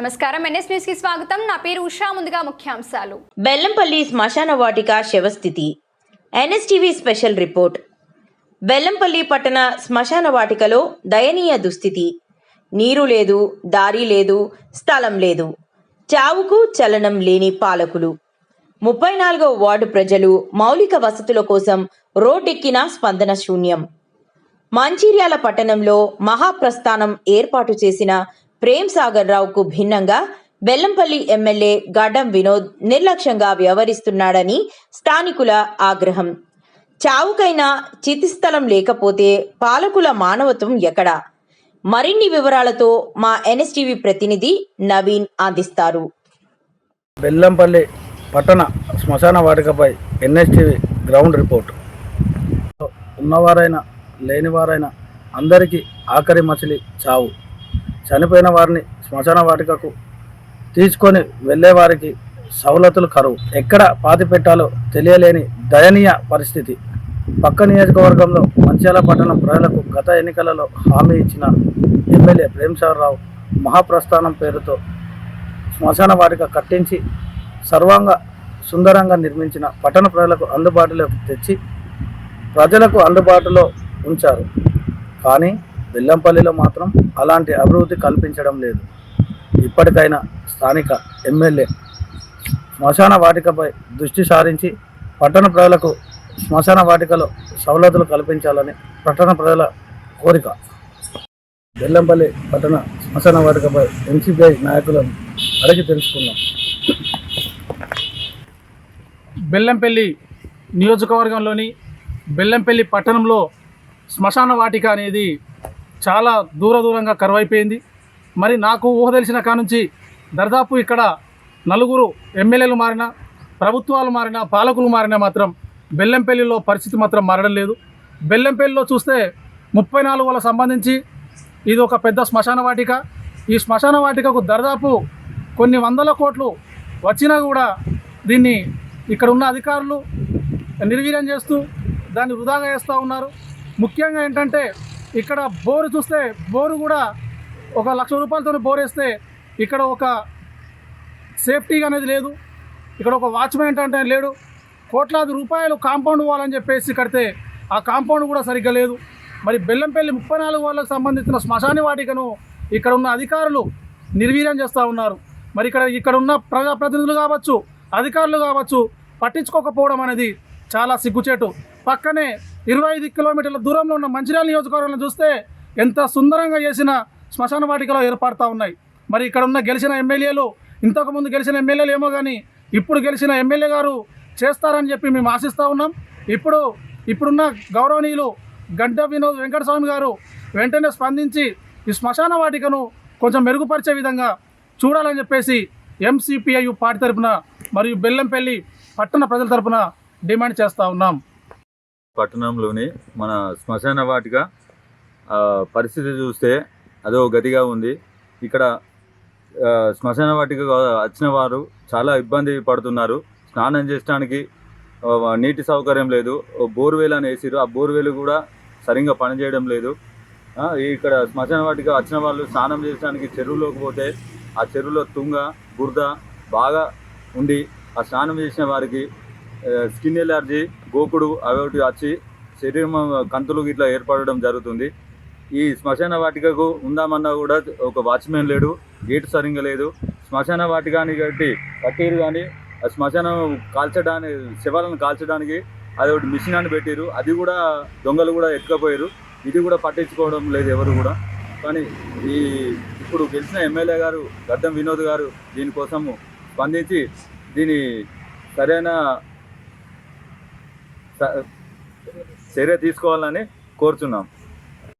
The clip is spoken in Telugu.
నమస్కారం. ఎన్ఎస్ న్యూస్కి స్వాగతం. నా పేరు ఉషా. ముందుగా ముఖ్యాంశాలు. బెల్లంపల్లి శ్మశాన వాటిక శవస్థితి. NSTV special report. బెల్లంపల్లి పట్టణ శ్మశాన వాటికలో దయనీయ దుస్థితి. నీరు లేదు దారి లేదు స్థలం లేదు. చావుకు చలనం లేని పాలకులు. ముప్పై నాలుగో వార్డు ప్రజలు మౌలిక వసతుల కోసం రోడ్డెక్కిన స్పందన శూన్యం. మంచిర్యాల పట్టణంలో మహాప్రస్థానం ఏర్పాటు చేసిన ప్రేమ్ సాగర్ రావుకు భిన్నంగా బెల్లంపల్లి ఎమ్మెల్యే గడ్డం వినోద్ నిర్లక్ష్యంగా వ్యవహరిస్తున్నాడని స్థానికుల ఆగ్రహం. చావుకైనా చితిస్థలం లేకపోతే పాలకుల మానవత్వం ఎక్కడా? మరిన్ని వివరాలతో మా ఎన్ఎస్టీవీ ప్రతినిధి నవీన్ అందిస్తారు. బెల్లంపల్లి పట్టణ శ్మశాన వాటికపై ఎన్ఎస్టీవీ గ్రౌండ్ రిపోర్ట్. ఉన్నవారైనా లేనివారైనా అందరికీ ఆఖరి మచిలి చావు. చనిపోయిన వారిని శ్మశాన వాటికకు తీసుకొని వెళ్ళేవారికి సవలతులు కరువు. ఎక్కడ పాతి పెట్టాలో తెలియలేని దయనీయ పరిస్థితి. పక్క నియోజకవర్గంలో మంచిర్యాల పట్టణం ప్రజలకు గత ఎన్నికలలో హామీ ఇచ్చిన ఎమ్మెల్యే ప్రేమ్సాగర్ మహాప్రస్థానం పేరుతో శ్మశాన వాటిక కట్టించి సర్వాంగ సుందరంగా నిర్మించిన పట్టణ ప్రజలకు అందుబాటులోకి తెచ్చి ప్రజలకు అందుబాటులో ఉంచారు. కానీ బెల్లంపల్లిలో మాత్రం అలాంటి అభివృద్ధి కల్పించడం లేదు. ఇప్పటికైనా స్థానిక ఎమ్మెల్యే శ్మశాన వాటికపై దృష్టి సారించి పట్టణ ప్రజలకు శ్మశాన వాటికలో సవలతులు కల్పించాలని పట్టణ ప్రజల కోరిక. బెల్లంపల్లి పట్టణ శ్మశాన వాటికపై ఎన్సీపీఐ నాయకులను అడిగి తెలుసుకుందాం. బెల్లంపల్లి నియోజకవర్గంలోని బెల్లంపల్లి పట్టణంలో శ్మశాన వాటిక అనేది చాలా దూర దూరంగా కరువైపోయింది. మరి నాకు ఊహ తెలిసిన కానుంచి దర్దాపు ఇక్కడ నలుగురు ఎమ్మెల్యేలు మారినా ప్రభుత్వాలు మారినా పాలకులు మారినా మాత్రం బెల్లంపల్లిలో పరిస్థితి మాత్రం మారడం లేదు. బెల్లంపల్లిలో చూస్తే ముప్పై నాలుగు వాళ్ళకు సంబంధించి ఇది ఒక పెద్ద శ్మశాన వాటిక. ఈ శ్మశాన వాటికకు దర్దాపు కొన్ని వందల కోట్లు వచ్చినా కూడా దీన్ని ఇక్కడ ఉన్న అధికారులు నిర్వీర్యం చేస్తూ దాన్ని వృధాగా వేస్తూ ఉన్నారు. ముఖ్యంగా ఏంటంటే ఇక్కడ బోరు చూస్తే బోరు కూడా ఒక లక్ష రూపాయలతో బోర్ వేస్తే ఇక్కడ ఒక సేఫ్టీగా అనేది లేదు. ఇక్కడ ఒక వాచ్మెన్ ఏంటంటే లేడు. కోట్లాది రూపాయలు కాంపౌండ్ వాలని చెప్పేసి కడితే ఆ కాంపౌండ్ కూడా సరిగ్గా లేదు. మరి బెల్లంపల్లి ముప్పై నాలుగు వాళ్ళకు సంబంధించిన శ్మశాన వాటికను ఇక్కడ ఉన్న అధికారులు నిర్వీర్యం చేస్తూ ఉన్నారు. మరి ఇక్కడ ఇక్కడ ఉన్న ప్రజాప్రతినిధులు కావచ్చు అధికారులు కావచ్చు పట్టించుకోకపోవడం అనేది చాలా సిగ్గుచేటు. పక్కనే ఇరవై ఐదు కిలోమీటర్ల దూరంలో ఉన్న మంచిర్యాల నియోజకవర్గంలో చూస్తే ఎంత సుందరంగా చేసిన శ్మశాన వాటికలో ఏర్పడతా ఉన్నాయి. మరి ఇక్కడ ఉన్న గెలిచిన ఎమ్మెల్యేలు ఇంతకుముందు గెలిచిన ఎమ్మెల్యేలు ఏమో కానీ ఇప్పుడు గెలిచిన ఎమ్మెల్యే గారు చేస్తారని చెప్పి మేము ఆశిస్తూ ఉన్నాం. ఇప్పుడు ఇప్పుడున్న గౌరవనీయులు గడ్డ వినోద్ వెంకటస్వామి గారు వెంటనే స్పందించి ఈ శ్మశాన వాటికను కొంచెం మెరుగుపరిచే విధంగా చూడాలని చెప్పేసి ఎంసీపీఐయు పార్టీ తరపున మరియు బెల్లంపల్లి పట్టణ ప్రజల తరపున డిమాండ్ చేస్తూ ఉన్నాం. పట్టణంలోని మన శ్మశాన వాటిక పరిస్థితి చూస్తే అదో గతిగా ఉంది. ఇక్కడ శ్మశాన వాటిక వచ్చిన వారు చాలా ఇబ్బంది పడుతున్నారు. స్నానం చేయడానికి నీటి సౌకర్యం లేదు. బోర్వేల్ బోర్వెల్ అని వేసిరు ఆ బోర్వేల్ కూడా సరిగ్గా పనిచేయడం లేదు. ఇక్కడ శ్మశాన వాటిక వచ్చిన వాళ్ళు స్నానం చేయడానికి చెరువులోకి పోతే ఆ చెరువులో తుంగ బురద బాగా ఉండి ఆ స్నానం చేసిన వారికి స్కిన్ ఎలర్జీ గోకుడు అవి వచ్చి శరీరం కంతులు ఇట్లా ఏర్పడడం జరుగుతుంది. ఈ శ్మశాన వాటికకు ఉందామన్నా కూడా ఒక వాచ్మెన్ లేడు గేట్ సరిగ్గా లేదు. శ్మశాన వాటికాని కట్టి కట్టిరు కానీ ఆ శ్మశానం కాల్చడానికి శవాలను కాల్చడానికి అది ఒకటి మిషన్ అని పెట్టారు అది కూడా దొంగలు కూడా ఎక్కకపోయారు ఇది కూడా పట్టించుకోవడం లేదు ఎవరు కూడా. కానీ ఈ ఇప్పుడు గెలిచిన ఎమ్మెల్యే గారు గడ్డం వినోద్ గారు దీనికోసము స్పందించి దీని సరైన చర్య తీసుకోవాలని కోరుచున్నాం.